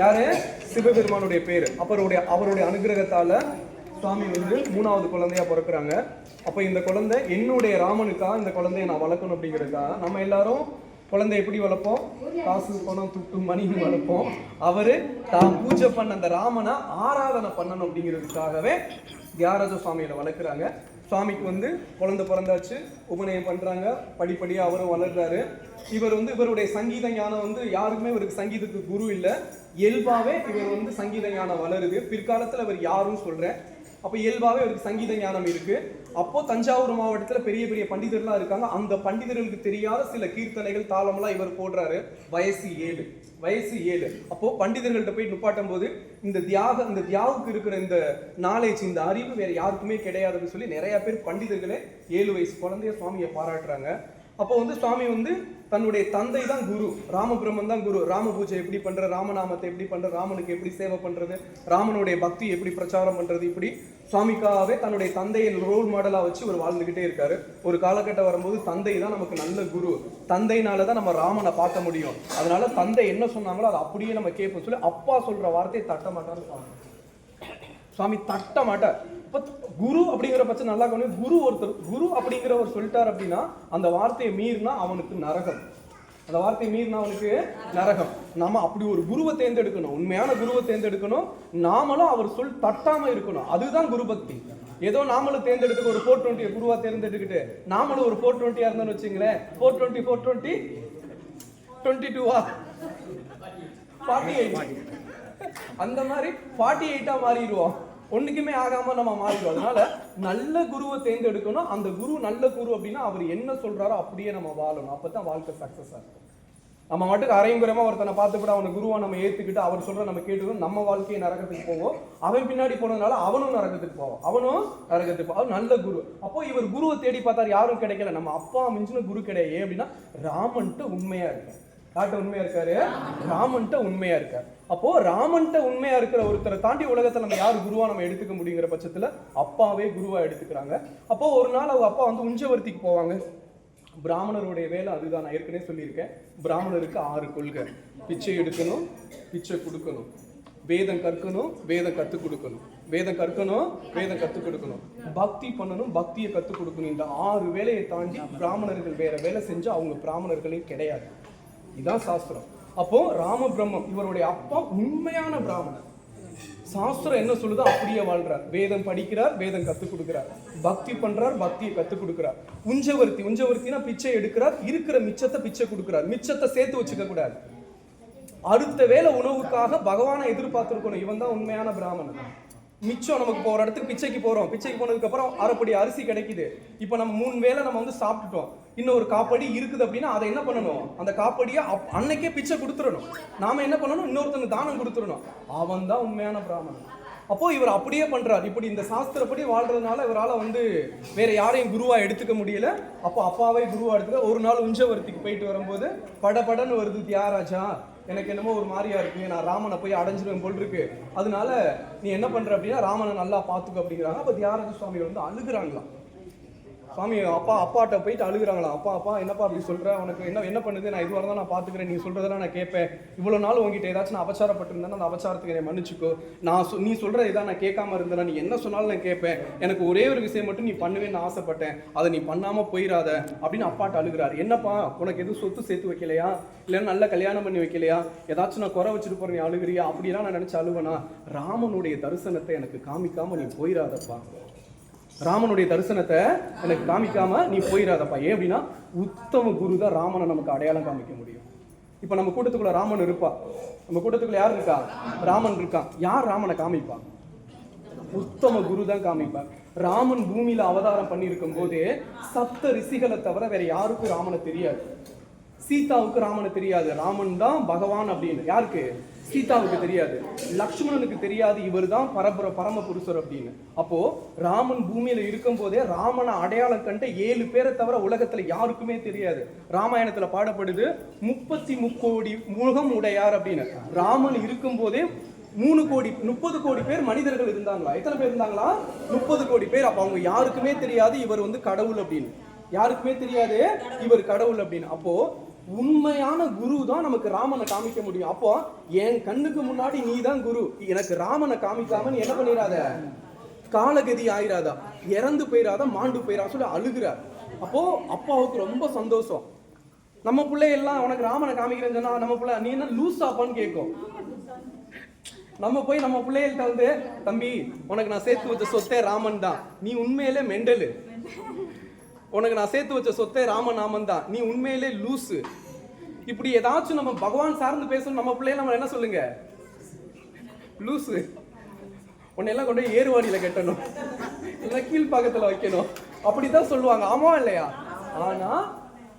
யாரு? சிவபெருமானுடைய பேர். அவருடைய அவருடைய அனுகிரகத்தால சுவாமி வந்து மூணாவது குழந்தையா பிறக்கிறாங்க. அப்ப இந்த குழந்தை என்னுடைய ராமனுக்காக இந்த குழந்தைய நான் வளர்க்கணும் அப்படிங்கிறதுக்காக நம்ம எல்லாரும் குழந்தை எப்படி வளர்ப்போம்? காசு பணம் துட்டு மணியும் வளர்ப்போம். அவரு தான் பூஜை பண்ண அந்த ராமனை ஆராதனை பண்ணணும் அப்படிங்கிறதுக்காகவே தியாரஜ சுவாமியில வளர்க்குறாங்க. சுவாமிக்கு வந்து குழந்தை பிறந்தாச்சு உபநயம் பண்ணுறாங்க படிப்படியாக அவரும் வளர்றாரு. இவர் வந்து இவருடைய சங்கீத ஞானம் வந்து யாருக்குமே இவருக்கு சங்கீதத்துக்கு குரு இல்லை. இயல்பாகவே இவர் வந்து சங்கீத ஞானம் வளருது. பிற்காலத்தில் இவர் யாரும் சொல்கிறேன் அப்போ இயல்பாகவே அவருக்கு சங்கீத ஞானம் இருக்குது அப்போது தஞ்சாவூர் மாவட்டத்தில் பெரிய பெரிய பண்டிதர்லாம் இருக்காங்க. அந்த பண்டிதர்களுக்கு தெரியாத சில கீர்த்தனைகள் தாளம்லாம் இவர் போடுறாரு. வயசு ஏழு. வயசு ஏழு. அப்போது பண்டிதர்கள்ட்ட போய் நுப்பாட்டும் போது இந்த தியாக இந்த தியாவுக்கு இருக்கிற இந்த நாலேஜ் இந்த அறிவு வேறு யாருக்குமே கிடையாதுன்னு சொல்லி நிறையா பேர் பண்டிதர்களே ஏழு வயசு குழந்தைய சுவாமியை பாராட்டுறாங்க. அப்போ வந்து சுவாமி வந்து தன்னுடைய தந்தை தான் குரு. ராமபிரமன் தான் குரு. ராம பூஜை எப்படி பண்ற ராமநாமத்தை எப்படி பண்ற ராமனுக்கு எப்படி சேவை பண்றது ராமனுடைய பக்தி எப்படி பிரச்சாரம் பண்றது இப்படி சாமிக்காவே தன்னுடைய தந்தையை ரோல் மாடலாக வச்சு ஒரு வாழ்ந்துக்கிட்டே இருக்காரு. ஒரு காலகட்டம் வரும்போது தந்தை தான் நமக்கு நல்ல குரு. தந்தையினால தான் நம்ம ராமனை பார்க்க முடியும். அதனால தந்தை என்ன சொன்னாங்களோ அதை அப்படியே நம்ம கேட்போம். சொல்லி அப்பா சொல்ற வார்த்தையை தட்ட மாட்டான்னு சொன்னாங்க சுவாமி தட்ட மாட்டார். இப்போ குரு அப்படிங்கிற பட்சம் நல்லா கவனி குரு ஒருத்தர் குரு அப்படிங்கிறவர் சொல்லிட்டார் அப்படின்னா அந்த வார்த்தையை மீறினா அவனுக்கு நரகம். அந்த வார்த்தை மீறினா அவனுக்கு நரகம். நாம அப்படி ஒரு குருவை தேர்ந்தெடுக்கணும். உண்மையான குருவை தேர்ந்தெடுக்கணும். நாமளும் அவர் சொல் தட்டாமல் இருக்கணும். அதுதான் குரு பக்தி. ஏதோ நாமளும் தேர்ந்தெடுத்து ஒரு ஃபோர் டுவெண்ட்டியை குருவாக தேர்ந்தெடுத்துக்கிட்டு நாமளும் ஒரு ஃபோர் டுவெண்ட்டியாக இருந்தோம்னு வச்சுங்களேன். Four twenty four twenty twenty டூவா ஃபார்ட்டி எயிட் அந்த மாதிரி ஃபார்ட்டி எயிட்டாக மாறிடுவோம். ஒன்றுக்குமே ஆகாமல் நம்ம மாறிடுவோம் அதனால நல்ல குருவை தேர்ந்தெடுக்கணும். அந்த குரு நல்ல குரு அப்படின்னா அவர் என்ன சொல்கிறாரோ அப்படியே நம்ம வாழணும். அப்போ தான் வாழ்க்கை சக்ஸஸ் ஆகும் நம்ம மட்டும் அரைங்குறமா ஒருத்தனை பார்த்து கூட அவனை குருவா நம்ம ஏற்றுக்கிட்டு அவர் சொல்கிற நம்ம கேட்டுக்கணும். நம்ம வாழ்க்கையை நரகத்துக்கு போவோம். அவன் பின்னாடி போனதுனால அவனும் நரகத்துக்கு போவோம் அவனும் நரகத்துக்கு போவோம் நல்ல குரு. அப்போ இவர் குருவை தேடி பார்த்தார் யாரும் கிடைக்கல. நம்ம அப்பா மிஞ்சின குரு கிடையாது. ஏன் அப்படின்னா ராமன்ட்டு உண்மையாக இருக்கும் யார்கிட்ட உண்மையா இருக்காரு? ராமன்ட்ட உண்மையா இருக்காரு. அப்போ ராமன்ட்ட உண்மையா இருக்கிற ஒருத்தரை தாண்டி உலகத்துல நம்ம யார் குருவா நம்ம எடுத்துக்க முடியுங்கிற பட்சத்துல அப்பாவே குருவா எடுத்துக்கிறாங்க. அப்போ ஒரு நாள் அவங்க அப்பா வந்து உஞ்சவர்த்திக்கு போவாங்க. பிராமணருடைய வேலை அதுதான். நான் ஏற்கனவே சொல்லியிருக்கேன். பிராமணருக்கு ஆறு கொள்கை. பிச்சை எடுக்கணும் பிச்சை கொடுக்கணும். வேதம் கற்கணும் வேதம் கற்றுக் கொடுக்கணும். வேதம் கற்கணும் வேதம் கற்றுக் கொடுக்கணும். பக்தி பண்ணணும் பக்தியை கற்றுக் கொடுக்கணும். இந்த ஆறு வேலையை தாண்டி பிராமணர்கள் வேற வேலை செஞ்சு அவங்க பிராமணர்களே கிடையாது. இதுதான் சாஸ்திரம். அப்போ ராம பிரம்மம் இவருடைய அப்பா உண்மையான பிராமணர். சாஸ்திரம் என்ன சொல்லுதோ? அப்படியே வாழ்றார். வேதம் படிக்கிறார் வேதம் கத்துக் கொடுக்கிறார். பக்தி பண்றார் பக்தியை கத்துக் கொடுக்கிறார். உஞ்சவர்த்தி உஞ்சவர்த்தினா பிச்சை எடுக்கிறார். இருக்கிற மிச்சத்தை பிச்சை கொடுக்கிறார். மிச்சத்தை சேர்த்து வச்சுக்க கூடாது. அடுத்த வேளை உணவுக்காக பகவானை எதிர்பார்த்துருக்கணும். இவன் தான் உண்மையான பிராமணன். மிச்சம் நமக்கு போகிற இடத்துக்கு பிச்சைக்கு போறோம். பிச்சைக்கு போனதுக்கு அப்புறம் அரைப்படி அரிசி கிடைக்குது. இப்போ நம்ம மூணு வேளை நம்ம வந்து சாப்பிட்டுட்டோம். இன்னும் ஒரு காப்படி இருக்குது அப்படின்னா அதை என்ன பண்ணணும்? அந்த காப்படியை அப் அன்னைக்கே பிச்சை கொடுத்துடணும். நாம என்ன பண்ணணும்? இன்னொருத்தனுக்கு தானம் கொடுத்துடணும். அவன் தான் உண்மையான பிராமணன். அப்போ இவர் அப்படியே பண்றாரு. இப்படி இந்த சாஸ்திரப்படி வாழ்றதுனால இவரால் வந்து வேற யாரையும் குருவா எடுத்துக்க முடியல. அப்போ அப்பாவே குருவா எடுத்துக்க ஒரு நாள் உஞ்சவர்த்திக்கு போயிட்டு வரும்போது படபடன்னு வருது தியாகராஜா எனக்கு என்னமோ ஒரு மாதிரியா இருக்கு நான் ராமனை போய் அடைஞ்சிருவேன் போல் இருக்கு. அதனால நீ என்ன பண்ற அப்படின்னா ராமனை நல்லா பாத்துக்க அப்படிங்கிறாங்க. அப்போ தியாகராஜ சுவாமி வந்து அழுகுறாங்களாம். சாமி அப்பா அப்பாட்ட போயிட்டு அழுகுறாங்களா? அப்பா அப்பா என்னப்பா அப்படி சொல்கிற உனக்கு என்ன என்ன பண்ணுது? நான் இதுவரை தான் நான் பார்த்துக்கிறேன். நீ சொல்கிறதெல்லாம் நான் கேட்பேன். இவ்வளோ நாள் உங்ககிட்ட ஏதாச்சும் நான் அபச்சாரப்பட்டிருந்தேன்னா அந்த அபச்சாரத்துக்கு என்னை மன்னிச்சுக்கோ. நான் சொ- நீ சொல்கிற இதான் நான் கேட்காம இருந்தேன் நீ என்ன சொன்னாலும் நான் கேட்பேன். எனக்கு ஒரே ஒரு விஷயம் மட்டும் நீ பண்ணுவேன்னு ஆசைப்பட்டேன். அதை நீ பண்ணாமல் போயிடாத அப்படின்னு அப்பாட்ட அழுகுறாரு. என்னப்பா உனக்கு எதுவும் சொத்து சேர்த்து வைக்கலையா? இல்லைன்னா நல்ல கல்யாணம் பண்ணி வைக்கலையா? ஏதாச்சும் நான் குறை வச்சுட்டு போறேன் நீ அழுகுறியா? அப்படிலாம் நான் நினச்சி அழுவனா? ராமனுடைய தரிசனத்தை எனக்கு காமிக்காமல் நீ போயிடாதப்பா. ராமனுடைய தரிசனத்தை எனக்கு காமிக்காம நீ போயிடாதப்பா. ஏன் அப்படின்னா உத்தம குரு தான் ராமனை நமக்கு அடையாளம் காமிக்க முடியும். இப்போ நம்ம கூட்டத்துக்குள்ள ராமன் இருப்பா. நம்ம கூட்டத்துக்குள்ள யார் இருக்கா? ராமன் இருக்கான் யார் ராமனை காமிப்பா? உத்தம குரு தான் காமிப்பார் ராமன் பூமியில அவதாரம் பண்ணியிருக்கும் போது சப்த ரிஷிகளை தவிர வேற யாருக்கும் ராமனை தெரியாது. சீதாவுக்கு ராமனை தெரியாது. ராமன் தான் பகவான் அப்படின்னு. யாருக்கு? சீதாவுக்கு தெரியாது. லக்ஷ்மணனுக்கு தெரியாது இவர் தான் பரபர பரம புருஷர் அப்படின்னு. அப்போ ராமன் பூமியில இருக்கும் போதே ராமனை அடையாளம் கண்ட ஏழு பேரை தவிர உலகத்துல யாருக்குமே தெரியாது. ராமாயணத்துல பாடப்படுது முப்பத்தி முக்கோடி முகம் உடையார் அப்படின்னு. ராமன் இருக்கும் போதே மூணு கோடி முப்பது கோடி பேர் மனிதர்கள் இருந்தாங்களா? எத்தனை பேர் இருந்தாங்களா? முப்பது கோடி பேர். அப்ப அவங்க யாருக்குமே தெரியாது இவர் வந்து கடவுள் அப்படின்னு. யாருக்குமே தெரியாது இவர் கடவுள் அப்படின்னு. அப்போ உண்மையான குரு தான் நமக்கு ராமனை காமிக்க முடியும். அப்போ என் கண்ணுக்கு முன்னாடி நீ தான் குரு. எனக்கு ராமனை காமிக்காம என்ன பண்ணிடாத காலகதி ஆயிராதா? இறந்து போயிடாத மாண்டு போயிடா சொல்லி அழுகிறார். அப்போ அப்பாவுக்கு ரொம்ப சந்தோஷம். நம்ம பிள்ளை எல்லாம் உனக்கு ராமனை காமிக்கிறேன்னு சொன்னா நம்ம பிள்ளை நீ என்ன லூஸ் ஆப்பான்னு கேட்கும் நம்ம போய் நம்ம பிள்ளைகள்கிட்ட வந்து தம்பி உனக்கு நான் சேர்த்து வச்ச சொத்தே ராமன் தான். நீ உண்மையிலே மெண்டலு. உனக்கு நான் சேர்த்து வச்ச சொத்தே ராமநாமன் தான் நீ உண்மையிலே லூசு. இப்படி ஏதாச்சும் நம்ம பகவான் சார்ந்து பேசணும் நம்ம பிள்ளைய நம்ம என்ன சொல்லுங்க? லூசு. உன்னை எல்லாம் கொண்டு போய் ஏறுவாடியில கட்டணும். இல்லை கீழ்ப்பாக்கத்துல வைக்கணும். அப்படி தான் சொல்லுவாங்க. ஆமா இல்லையா? ஆனால்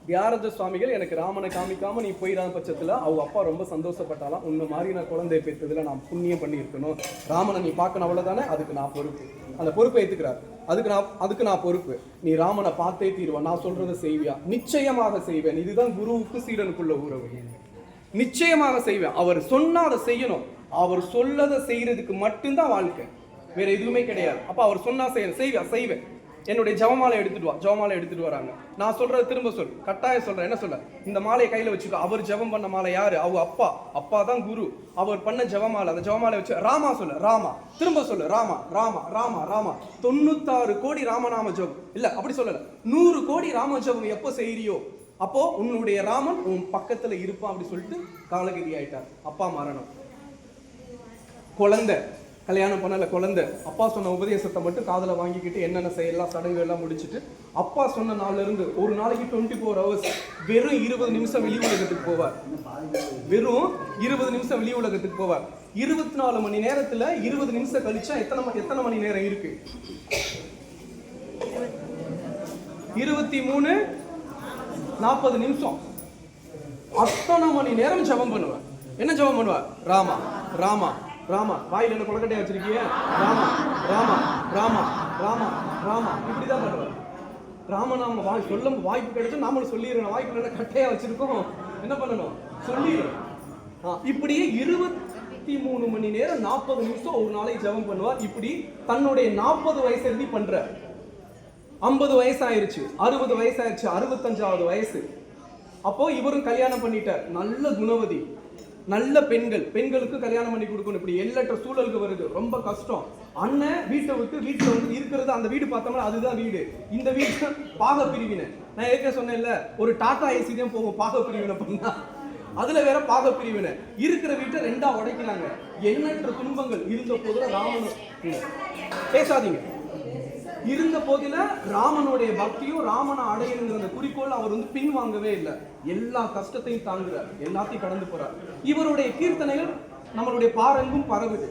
தியாரத சுவாமிகள் எனக்கு ராமனை காமிக்காம நீ போயிடாத பட்சத்தில் அவங்க அப்பா ரொம்ப சந்தோஷப்பட்டாலாம் உன்னை மாதிரி நான் குழந்தைய பெற்றதில் நான் புண்ணியம் பண்ணியிருக்கணும். ராமனை நீ பார்க்கணும் அவ்வளோதானே அதுக்கு நான் பொறுப்பு. அந்த பொறுப்பை ஏற்றுக்கிறார் அதுக்கு நான் அதுக்கு நான் பொறுப்பு. நீ ராமனை பார்த்தே தீருவா நான் சொல்கிறத செய்வியா? நிச்சயமாக செய்வேன். இதுதான் குருவுக்கு சீடனுக்குள்ள உறவு. நிச்சயமாக செய்வேன். அவர் சொன்னால் அதை செய்யணும். அவர் சொல்லதை செய்கிறதுக்கு மட்டும்தான் வாழ்க்கை. வேற எதுவுமே கிடையாது. அப்போ அவர் சொன்னால் செய்ய செய்வேன் செய்வேன். என்னுடைய ஜவமாலை எடுத்துட்டு வா ஜவமாலை எடுத்துட்டு வராங்க. நான் சொல்றது திரும்ப சொல் கட்டாயம் சொல்றேன். என்ன சொல்ல? இந்த மாலையை கையில வச்சுக்கோ. அவர் ஜெபம் பண்ண மாலை யாரு? அவங்க அப்பா. அப்பா தான் குரு. அவர் பண்ண ஜெபமாலை அந்த ஜெபமாலை வச்சு ராமா சொல்லு. ராமா. திரும்ப சொல்லு. ராமா. ராமா. ராமா. ராமா. தொண்ணூத்தாறு கோடி ராமநாம ஜெபம். இல்ல அப்படி சொல்லல. நூறு கோடி ராம ஜெபம் எப்போ செய்யறியோ அப்போ உன்னுடைய ராமன் உன் பக்கத்துல இருப்பான் அப்படி சொல்லிட்டு காலகதி ஆயிட்டார். அப்பா மரணம். குழந்தை. கல்யாணம் பண்ணல குழந்தை. அப்பா சொன்ன உபதேசத்தை மட்டும் காதில் வாங்கிக்கிட்டு என்னென்ன செய்யலாம் சடங்கு எல்லாம் முடிச்சிட்டு அப்பா சொன்ன நாள்லேருந்து ஒரு நாளைக்கு டுவெண்ட்டி ஃபோர் ஹவர்ஸ் வெறும் இருபது நிமிஷம் வெளி உலகத்துக்கு போவார். வெறும் இருபது நிமிஷம் வெளி உலகத்துக்கு போவார். இருபத்தி நாலு மணி நேரத்தில் இருபது நிமிஷம் கழிச்சா எத்தனை எத்தனை மணி நேரம் இருக்கு? இருபத்தி மூணு நாற்பது நிமிஷம். அத்தனை மணி நேரம் ஜெபம் பண்ணுவார். என்ன ஜெபம் பண்ணுவார்? ராமா ராமா. ராமா வாயில் என்ன கொலக்கட்டையா வச்சிருக்கீங்க ராமா ராமா ராமா ராமா ராமா. இப்படிதான் பண்ணுவார். ராமநாம வாய் சொல்ல வாய்ப்பு கிடைச்சு நாமளும் சொல்லிடுறோம் வாய்ப்பு என்ன கட்டையா வச்சிருக்கோம். என்ன பண்ணணும்? சொல்லிடுறோம் இப்படியே இருபத்தி மூணு மணி நேரம் நாற்பது நிமிஷம் ஒரு நாளைக்கு ஜெபம் பண்ணுவார். இப்படி தன்னுடைய நாற்பது வயசு எழுதி பண்ற ஐம்பது வயசு ஆயிருச்சு அறுபது வயசு ஆயிருச்சு அறுபத்தஞ்சாவது வயசு. அப்போ இவரும் கல்யாணம் பண்ணிட்டார். நல்ல குணவதி. நல்ல பெண்கள் பெண்களுக்கு கல்யாணம் பண்ணி கொடுக்கணும். இப்படி எல்லற்ற சூழலுக்கு வருது. ரொம்ப கஷ்டம். அண்ணன் வீட்டை விட்டு வீட்டில் வந்து இருக்கிறது அந்த வீடு பார்த்தோம்னா அதுதான் வீடு. இந்த வீடு பாக பிரிவினை நான் ஏற்கனவே சொன்னேன்ல ஒரு டாடா ஏசி தான் போகும் பாக பிரிவினை பண்ணா. அதுல வேற பாக பிரிவினை இருக்கிற வீட்டை ரெண்டா உடைக்கிறாங்க. எண்ணற்ற துன்பங்கள் இருந்த போதுல ராமன் பேசாதீங்க. இருந்த போதில ராமனுடைய பக்தியும் ராமனை அடையணுங்கிற அந்த குறிக்கோள் அவர் வந்து பின்வாங்கவே இல்லை. எல்லா கஷ்டத்தையும் தாங்குறார். எல்லாத்தையும் கடந்து போறார். இவருடைய கீர்த்தனைகள் நம்மளுடைய பாரங்கும் பரவுது.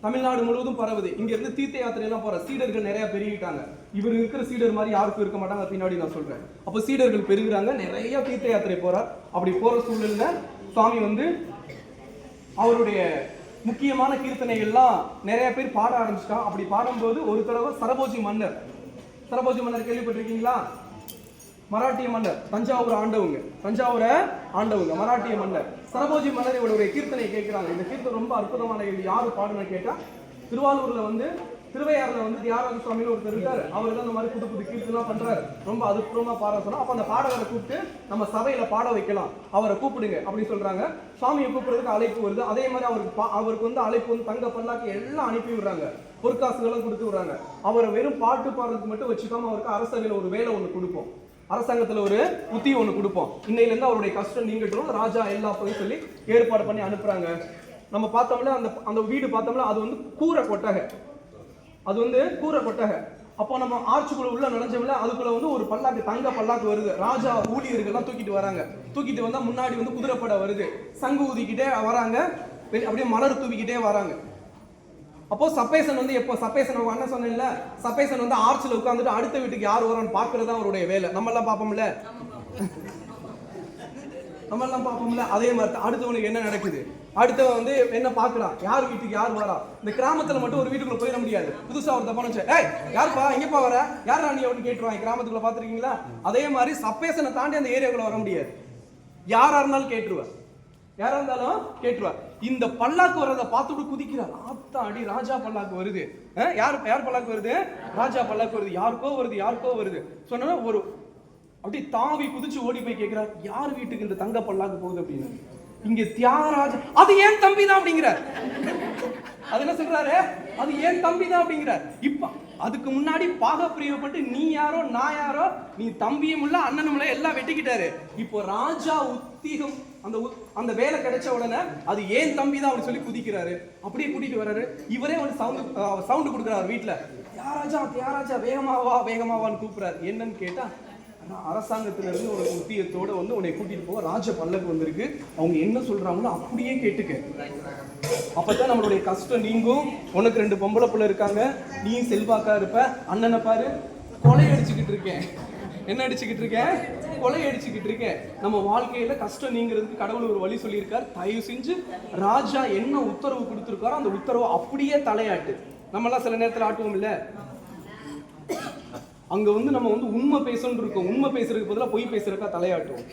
தமிழ்நாடு முழுவதும் பரவுது. இங்க இருந்து தீர்த்த யாத்திரை எல்லாம் போற சீடர்கள் நிறைய பெருகிட்டாங்க. இவர் இருக்கிற சீடர் மாதிரி யாருக்கும் இருக்க மாட்டாங்க. பின்னாடி நான் சொல்றேன். அப்போ சீடர்கள் பெருகிறாங்க. நிறைய தீர்த்த யாத்திரை போறார். அப்படி போற சூழல்ல சுவாமி வந்து அவருடைய முக்கியமான கீர்த்தனைகள்லாம் நிறைய பேர் பாட ஆரம்பிச்சிட்டான் அப்படி பாடும்போது ஒரு தடவை சரபோஜி மன்னர். சரபோஜி மன்னர் கேள்விப்பட்டிருக்கீங்களா? மராட்டிய மன்னர். தஞ்சாவூர் ஆண்டவங்க. தஞ்சாவூரை ஆண்டவங்க மராட்டிய மன்னர். சரபோஜி மன்னர் இவருடைய கீர்த்தனை கேட்கிறாங்க. இந்த கீர்த்தனை ரொம்ப அற்புதமான இது யாரு பாடுன்னு கேட்டா திருவாரூர்ல வந்து திருவையாறுல வந்து தியாகராஜ சுவாமின்னு ஒருத்தர் இருக்காரு. அவர் தான் இந்த மாதிரி புது புது கீர்த்தனம் பண்றாரு. ரொம்ப அதுபூர்வமா பாட சொன்னா அப்ப அந்த பாடகரை கூப்பிட்டு நம்ம சபையில பாட வைக்கலாம். அவரை கூப்பிடுங்க அப்படின்னு சொல்றாங்க. சுவாமியை கூப்பிடுறதுக்கு அழைப்பு வருது. அதே மாதிரி அவருக்கு பா- அவருக்கு வந்து அழைப்பு வந்து தங்க பல்லாக்கு எல்லாம் அனுப்பி விடுறாங்க. பொற்காசுகளும் கொடுத்து விடுறாங்க. அவரை வெறும் பாட்டு பாடுறதுக்கு மட்டும் வச்சுக்காம அவருக்கு அரசவையில் ஒரு வேலை ஒன்று கொடுப்போம். அரசாங்கத்துல ஒரு உத்தி ஒன்று கொடுப்போம். இன்னையில இருந்து அவருடைய கஷ்டம் நீங்கட்டும். ராஜா எல்லா போய் சொல்லி ஏற்பாடு பண்ணி அனுப்புறாங்க. நம்ம பார்த்தோம்ல அந்த அந்த வீடு பார்த்தோம்ல அது வந்து கூரை கொட்டகை. அது வந்து கூரை கொட்டகை அப்போ நம்ம ஆர்ச்சுக்குள்ள உள்ள நுழைஞ்சோம்ல அதுக்குள்ள வந்து ஒரு பல்லாக்கு தங்க பல்லாக்கு வருது. ராஜா ஊழியர்கள்லாம் தூக்கிட்டு வராங்க. தூக்கிட்டு வந்தா முன்னாடி வந்து குதிரைப்படை வருது. சங்கு ஊதிக்கிட்டே வராங்க. அப்படியே மலர் தூவிக்கிட்டே வராங்க. அப்போ சப்பேசன் வந்து எப்போ? சப்பேசன் அவங்க அண்ணன் சொன்னேன்ல சப்பேசன் வந்து ஆர்ச்சில் உட்காந்துட்டு அடுத்த வீட்டுக்கு யார் வரான்னு பார்க்கறது தான் அவருடைய வேலை. நம்ம எல்லாம் பார்ப்போம்ல? நம்ம எல்லாம் பார்ப்போம்ல? அதே மாதிரி அடுத்தவனுக்கு என்ன நடக்குது? அடுத்தவன் வந்து என்ன பார்க்கறான் யார் வீட்டுக்கு யார் வரா? இந்த கிராமத்துல மட்டும் ஒரு வீட்டுக்குள்ள போயிட முடியாது. புதுசா ஒரு தப்பான வச்சு ஏய் யாருப்பா? எங்கப்பா வர? யார் நீ அப்படின்னு கேட்டுருவாங்க கிராமத்துக்குள்ள பார்த்துருக்கீங்களா? அதே மாதிரி சப்பேசனை தாண்டி அந்த ஏரியாக்குள்ள வர முடியாது. யாரா இருந்தாலும் கேட்டுருவேன் யாரா இருந்தாலும் கேட்டுருவார் இந்த பல்லாக்கு வர்றதை பார்த்துட்டு குதிக்கிறார். ஆத்தா அடி ராஜா பல்லாக்கு வருது. யார் யார் பல்லாக்கு வருது? ராஜா பல்லாக்கு வருது. யாருக்கோ வருது யாருக்கோ வருது. சொன்னா ஒரு அப்படி தாவி குதிச்சு ஓடி போய் கேட்கிறார். யார் வீட்டுக்கு இந்த தங்க பல்லாக்கு போகுது அப்படின்னு? இங்க தியாகராஜ அது ஏன் தம்பி தான் அப்படிங்கிறார். அது என்ன சொல்றாரு? அது ஏன் தம்பி தான் அப்படிங்கிறார். இப்ப அதுக்கு முன்னாடி பாக பிரியப்பட்டு நீ யாரோ நான் யாரோ நீ தம்பியும் இல்ல அண்ணனும் இல்ல எல்லாம் வெட்டிக்கிட்டாரு. இப்போ ராஜா உத்திகம் அந்த அந்த வேலை கிடைச்ச உடனே அது ஏன் தம்பி தான் அவர் சொல்லி குதிக்கிறாரு. அப்படியே கூட்டிட்டு வர்றாரு இவரே வந்து சவுண்ட் சவுண்டு கொடுக்குறாரு வீட்டில் யாராஜா தியாகராஜா வேகமா வா கூப்பிடுறாரு. என்னன்னு கேட்டா அரசாங்கத்திலிருந்து அரசாங்கத்துல இருந்து ஒரு உத்தியத்தோட வந்து உன்னை கூட்டிட்டு போக ராஜ பல்லக்கு வந்திருக்கு. அவங்க என்ன சொல்றாங்களோ அப்படியே கேட்டுக்க. அப்பதான் நம்மளுடைய கஷ்டம் நீங்கும். உனக்கு ரெண்டு பொம்பளை புள்ள இருக்காங்க. நீ செல்வாக்கா இருப்ப. அண்ணனை பாரு. கொலை அடிச்சுக்கிட்டு இருக்கேன். என்ன அடிச்சுக்கிட்டு இருக்கேன்? கொலை அடிச்சுக்கிட்டு இருக்கேன். நம்ம வாழ்க்கையில கஷ்டம் நீங்கிறதுக்கு கடவுள் ஒரு வழி சொல்லியிருக்கார். தயவு செஞ்சு ராஜா என்ன உத்தரவு கொடுத்துருக்காரோ அந்த உத்தரவு அப்படியே தலையாட்டு. நம்மலாம் சில நேரத்தில் ஆட்டுவோம் இல்லை அங்க வந்து நம்ம வந்து உண்மை பேசணும்னு இருக்கோம். உண்மை பேசுறதுக்கு பதிலாக பொய் பேசுறதுக்கா தலையாட்டுவோம்.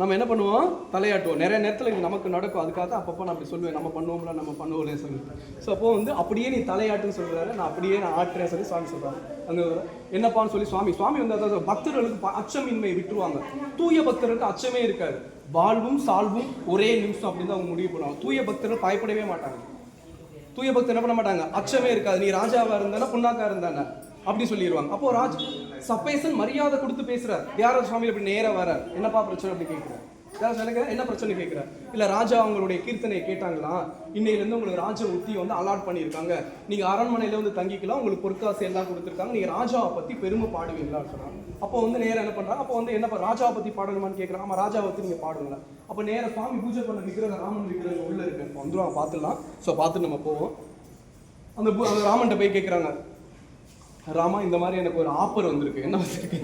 நம்ம என்ன பண்ணுவோம்? தலையாட்டுவோம். நிறைய நேரத்தில் இது நமக்கு நடக்கும். அதுக்காக தான் அப்பப்போ நான் அப்படி சொல்லுவேன். நம்ம பண்ணுவோம்ல நம்ம பண்ணுவோம்ல சொல்லி ஸோ அப்போ வந்து அப்படியே நீ தலையாட்டுன்னு சொல்கிறாரு நான் அப்படியே நான் ஆட்டுறேன் சொல்லி சுவாமி சொல்றாரு. அங்கே என்னப்பான்னு சொல்லி சுவாமி சுவாமி வந்து அதாவது பக்தர்களுக்கு அச்சமின்மை விட்டுருவாங்க. தூய பக்தர்களுக்கு அச்சமே இருக்காது. வாழ்வும் சால்வும் ஒரே நிமிஷம் அப்படின்னு தான் அவங்க முடிவு பண்ணுவாங்க. தூய பக்தர்கள் பயப்படவே மாட்டாங்க. தூய பக்தர் என்ன பண்ண மாட்டாங்க? அச்சமே இருக்காது. நீ ராஜாவா இருந்தானா புண்ணாக்கா இருந்தானா? அப்படி சொல்லிடுவாங்க அப்போ ராஜ் சப்பேசன் மரியாதை கொடுத்து பேசுறாரு. தியார சுவாமி அப்படி நேரா வர என்னப்பா பிரச்சனை அப்படி கேட்குறாரு தியாகராஜ சொல்லுங்க என்ன பிரச்சனை கேட்குறேன் இல்லை ராஜா அவங்களுடைய கீர்த்தனையை கேட்டாங்களா? இன்னையிலேருந்து உங்களுக்கு ராஜ உத்தியை வந்து அலாட் பண்ணியிருக்காங்க. நீங்கள் அரண்மனையில் வந்து தங்கிக்கலாம் உங்களுக்கு பொற்காசு எல்லாம் கொடுத்துருக்காங்க. நீங்கள் ராஜாவை பற்றி பெருமை பாடுவீங்களான்னு சொன்னாங்க. அப்போ வந்து நேராக என்ன பண்றாங்க? அப்போ வந்து என்ன ராஜாவை பற்றி பாடணுமான்னு கேட்கறாங்க ஆமாம் ராஜாவை பற்றி நீங்கள் பாடுங்களா அப்போ நேரா சுவாமி பூஜை பண்ண விக்கிரக ராமன் விக்கிரகம் உள்ளே இருக்கு. இப்போ வந்துடும் பார்த்துடலாம். ஸோ பார்த்து நம்ம போவோம். அந்த ராமன்கிட்ட அந்த ராமன்ட்ட போய் கேட்குறாங்க ராமா இந்த மாதிரி எனக்கு ஒரு ஆஃபர் வந்திருக்கு. என்ன வந்திருக்கு?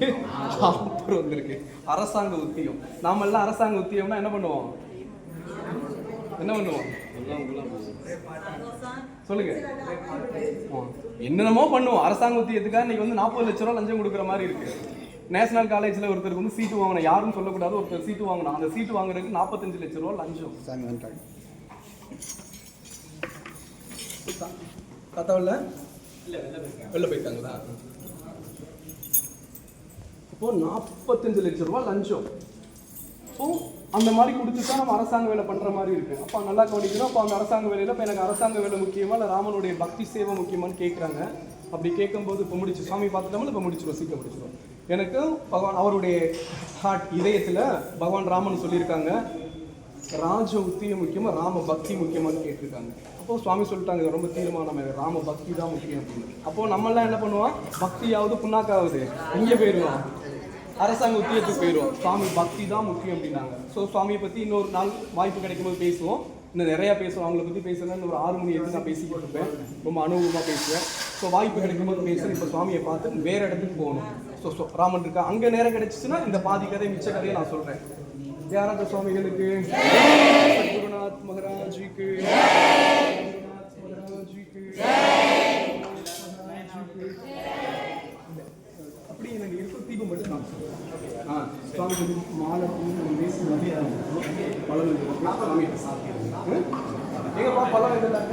ஆஃபர் வந்திருக்கு. அரசாங்க உத்தியம் நாம எல்லாம் அரசாங்க உத்தியம்னா என்ன பண்ணுவோம்? என்ன பண்ணுவோம்? சொல்லுங்க. என்னென்னமோ பண்ணுவோம். அரசாங்க உத்தியத்துக்காக இன்னைக்கு வந்து நாற்பது லட்ச ரூபா லஞ்சம் கொடுக்குற மாதிரி இருக்கு. நேஷனல் காலேஜ்ல ஒருத்தருக்கு வந்து சீட்டு வாங்கணும். யாரும் சொல்லக்கூடாது. ஒருத்தர் சீட்டு வாங்கணும். அந்த சீட்டு வாங்குறதுக்கு நாற்பத்தஞ்சு லட்ச ரூபா லஞ்சம். சாமி வந்துட்டாங்க கத்தாவில் வெளில போயிட்டாங்களா இப்போ நாற்பத்தஞ்சு லட்ச ரூபா லஞ்சம். ஸோ அந்த மாதிரி கொடுத்து தான் நம்ம அரசாங்க வேலை பண்ணுற மாதிரி இருக்கு. அப்போ நல்லா கவனிக்கணும். அப்போ அந்த அரசாங்க வேலையில் இப்போ எனக்கு அரசாங்க வேலை முக்கியமாக இல்லை ராமனுடைய பக்தி சேவை முக்கியமான்னு கேட்குறாங்க அப்படி கேட்கும்போது இப்போ முடிச்சு சாமி பார்த்துட்டோம்ல இப்போ முடிச்சிடும் சீக்கிரம் முடிச்சிடும் எனக்கு பகவான் அவருடைய ஹார்ட் இதயத்தில் பகவான் ராமன் சொல்லியிருக்காங்க. ராஜ உத்தியம் முக்கியமாக ராம பக்தி முக்கியமான்னு கேட்டிருக்காங்க. அப்போ சுவாமி சொல்லிட்டாங்க ரொம்ப தீர்மானம் ராம பக்தி தான் முக்கியம் அப்படின்னு. அப்போ நம்மளாம் என்ன பண்ணுவோம்? பக்தியாவது புண்ணாக்காவது எங்கே போயிடுவோம். அரசாங்க உத்தியத்துக்கு போயிடுவோம். சுவாமி பக்தி தான் முக்கியம் அப்படின்னாங்க. ஸோ சுவாமியை பற்றி இன்னொரு நாள் வாய்ப்பு கிடைக்கும்போது பேசுவோம். இன்னும் நிறையா பேசுவோம். அவங்கள பற்றி பேசுறேன் ஒரு ஆறு மணி எடுத்து நான் பேசிக்கிட்டு இருப்பேன். ரொம்ப அனுபவமாக பேசுவேன். ஸோ வாய்ப்பு கிடைக்கும்போது பேசுகிறேன் இப்போ சுவாமியை பார்த்து வேறு இடத்துக்கு போகணும். ஸோ ஸோ ராமன் இருக்கா? அங்கே நேரம் கிடைச்சிச்சுன்னா இந்த பாதி கதை மிச்ச கதையை நான் சொல்கிறேன் தியானந்த சுவாமிகளுக்கு குருநாத் மகாராஜிக்கு சத்குருநாத் அப்படி எனக்கு இருக்கும் தீபம் மட்டும் நான் சொல்றேன். ஆ சுவாமி வந்து மாலை பூ வேசி மதியம் பழம் சாப்பிட்டு எங்கப்பா பழம் இதெல்லாம்